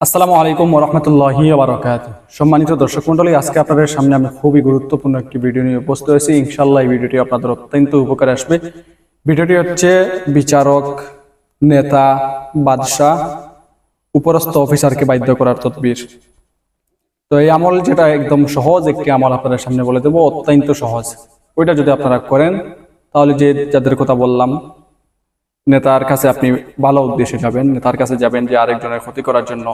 আসসালামু আলাইকুম রহমতুল্লাহি বারকাত সম্মানিত দর্শক মন্ডলী আজকে আপনাদের সামনে আমি খুবই গুরুত্বপূর্ণ একটি ভিডিও নিয়ে উপস্থিত হয়েছি। ইনশাল্লাহ এই ভিডিওটি আপনাদের অত্যন্ত উপকারে আসবে। ভিডিওটি হচ্ছে বিচারক, নেতা, বাদশাহ, উপরস্থ অফিসারকে বাধ্য করার তদবির। তো এই আমল যেটা একদম সহজ একটি আমল আপনাদের সামনে বলে দেবো, অত্যন্ত সহজ। ওইটা যদি আপনারা করেন, তাহলে যে যাদের কথা বললাম নেতার কাছে আপনি ভালো উদ্দেশ্যে যাবেন, নেতার কাছে যাবেন যে আরেকজনের ক্ষতি করার জন্য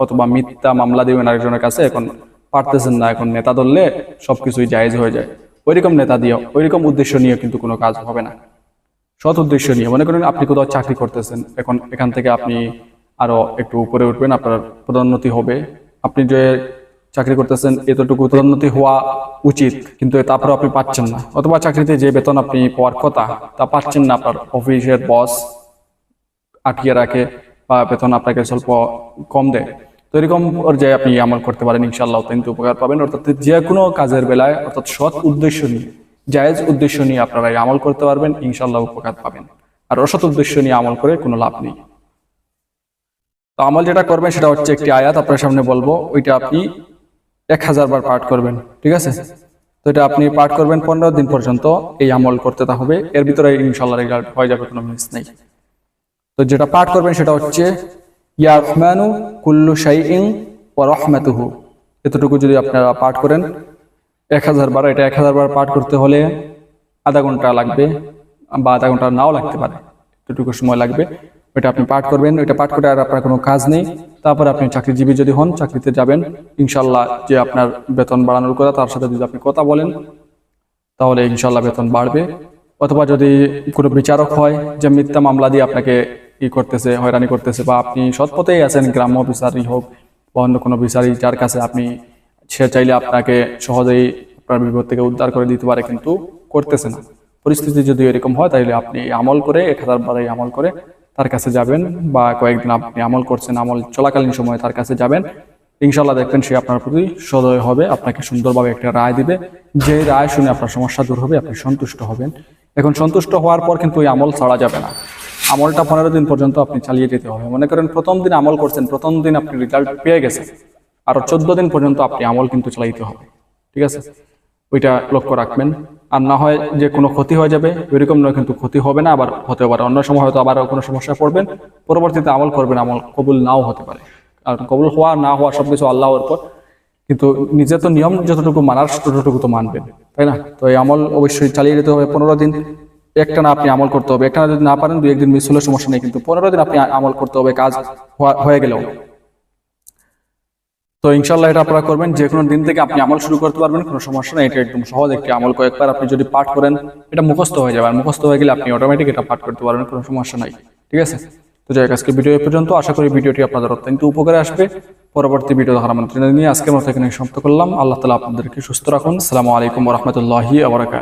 অথবা মিথ্যা মামলা দিবেন আরেকজনের কাছে, এখন পারতেছেন না, এখন নেতা ধরলে সবকিছুই জায়েজ হয়ে যায়। ওইরকম নেতা দিয়ে ওইরকম উদ্দেশ্য নিয়ে কিন্তু কোনো কাজ হবে না। সৎ উদ্দেশ্য নিয়ে, মনে করেন আপনি কোথাও চাকরি করতেছেন, এখন এখান থেকে আপনি আরও একটু উপরে উঠবেন, আপনার পদোন্নতি হবে। আপনি যে চাকরি করতেছেন, এতটুকু পদোন্নতি হওয়া উচিত, কিন্তু তারপরে আপনি পাচ্ছেন না। অথবা চাকরিতে যে বেতন আপনি পাওয়ার কথা, তা পাচ্ছেন না আপনার অফিসের বস আটকিয়ে রাখে বা বেতন আপনাকে স্বল্প কম দেয়। তো এরকম পর্যায়ে আপনি আমল করতে পারেন ইনশাল্লাহ অত্যন্ত উপকার পাবেন। অর্থাৎ যে কোনো কাজের বেলায়, অর্থাৎ সৎ উদ্দেশ্য নিয়ে, জায়েজ উদ্দেশ্য নিয়ে আপনারা আমল করতে পারবেন ইনশাল্লাহ উপকার পাবেন। আর অসৎ উদ্দেশ্য নিয়ে আমল করে কোনো লাভ নেই। তো আমল যেটা করবেন সেটা হচ্ছে একটি আয়াত, আপনার সামনে বলব, ওইটা আপনি এক হাজার বার পাঠ করবেন, ঠিক আছে? তো এটা আপনি পাঠ করবেন পনেরো দিন পর্যন্ত, এই আমল করতে হবে। এর ভিতরে ইনশাল্লাহ রেজাল্ট হয়ে যাবে, কোনো মিস নেই। তো যেটা পাঠ করবেন সেটা হচ্ছে, ইয়া কুল্লু শাইইং ওয়া রহমাতুহু। এতটুকু যদি আপনারা পাঠ করেন, এক হাজার বার, এটা এক হাজার বার পাঠ করতে হলে আধা ঘণ্টা লাগবে, বা আধা ঘণ্টা নাও লাগতে পারে, এতটুকু সময় লাগবে। ওইটা আপনি পাঠ করবেন ওইটা পাঠ করে আর আপনার কোনো কাজ নেই। তারপরে আপনি চাকরিজীবী যদি হন, চাকরিতে যাবেন। ইনশাল্লাহ যে আপনার বেতন বাড়ানোর কথা, তার সাথে যদি আপনি কথা বলেন, তাহলে ইনশাল্লাহ বেতন বাড়বে। অথবা যদি কোনো বিচারক হয়, যে মিথ্যা মামলা দিয়ে আপনাকে ই করতেছে, হয়রানি করতেছে, বা আপনি সৎ পথেই আছেন, গ্রাম্য বিচারই হোক বা অন্য কোনো বিচারই যার কাছে আপনি, সে চাইলে আপনাকে সহজেই আপনার বিপদ থেকে উদ্ধার করে দিতে পারে, কিন্তু করতেছে না। পরিস্থিতি যদি এরকম হয়, তাহলে আপনি আমল করে, এক হাজার বারে আমল করে তার কাছে যাবেন বা কয়েকদিন আপনি আমল করছেন, আমল চলাকালীন সময়ে তার কাছে যাবেন ইনশাল্লাহ দেখবেন সে আপনার প্রতি সদয় হবে, আপনাকে সুন্দরভাবে একটা রায় দিবে। যে রায় শুনে আপনার সমস্যা দূর হবে, আপনি সন্তুষ্ট হবেন। এখন সন্তুষ্ট হওয়ার পর কিন্তু ওই আমল ছাড়া যাবে না। আমলটা পনেরো দিন পর্যন্ত আপনি চালিয়ে যেতে হবে। মনে করেন প্রথম দিন আমল করছেন, প্রথম দিন আপনি রেজাল্ট পেয়ে গেছেন। আরও চোদ্দ দিন পর্যন্ত আপনি আমল কিন্তু চালাইতে হবে। ঠিক আছে? ওইটা লক্ষ্য রাখবেন। আর না হয় যে কোনো ক্ষতি হয়ে যাবে, এরকম নয় কিন্তু ক্ষতি হবে না, আবার হতে পারে। অন্য সময় হয়তো আবার কোনো সমস্যা পড়বেন, পরবর্তীতে আমল করবেন, আমল কবুল নাও হতে পারে। আর কবুল হওয়া, না হওয়া সবকিছু আল্লাহর উপর। কিন্তু নিজে তো নিয়ম যতটুকু মানার ততটুকু তো মানবেন, তাই না? তো এই আমল অবশ্যই চালিয়ে যেতে হবে পনেরো দিন। একটা না আপনি আমল করতে হবে, একটা যদি না পারেন, দুই একদিন মিস হলে সমস্যা নেই, কিন্তু পনেরো দিন আপনি আমল করতে হবে, কাজ হয়ে গেলেও। তো ইনশাল্লাহ এটা আপনারা করবেন, যে কোনো দিন থেকে আপনি আমল শুরু করতে পারবেন, কোনো সমস্যা নেই, এটা একদম সহজ একটি আমল। কয়েকবার আপনি যদি পাঠ করেন, এটা মুখস্থ হয়ে যাবে, আর মুখস্থ হয়ে গেলে আপনি অটোমেটিক এটা পাঠ করতে পারবেন, কোনো সমস্যা নাই, ঠিক আছে? তো যাই আজকে ভিডিও পর্যন্ত, আশা করি ভিডিওটি আপনাদের অত্যন্ত উপকারে আসবে। পরবর্তী ভিডিও দেখার আমন্ত্রণ নিয়ে আজকের মতো এখানে সমাপ্ত করলাম। আল্লাহ তালা আপনাদেরকে সুস্থ রাখুন। সালামু আলাইকুম রহমতুল্লাহি আবরাকাত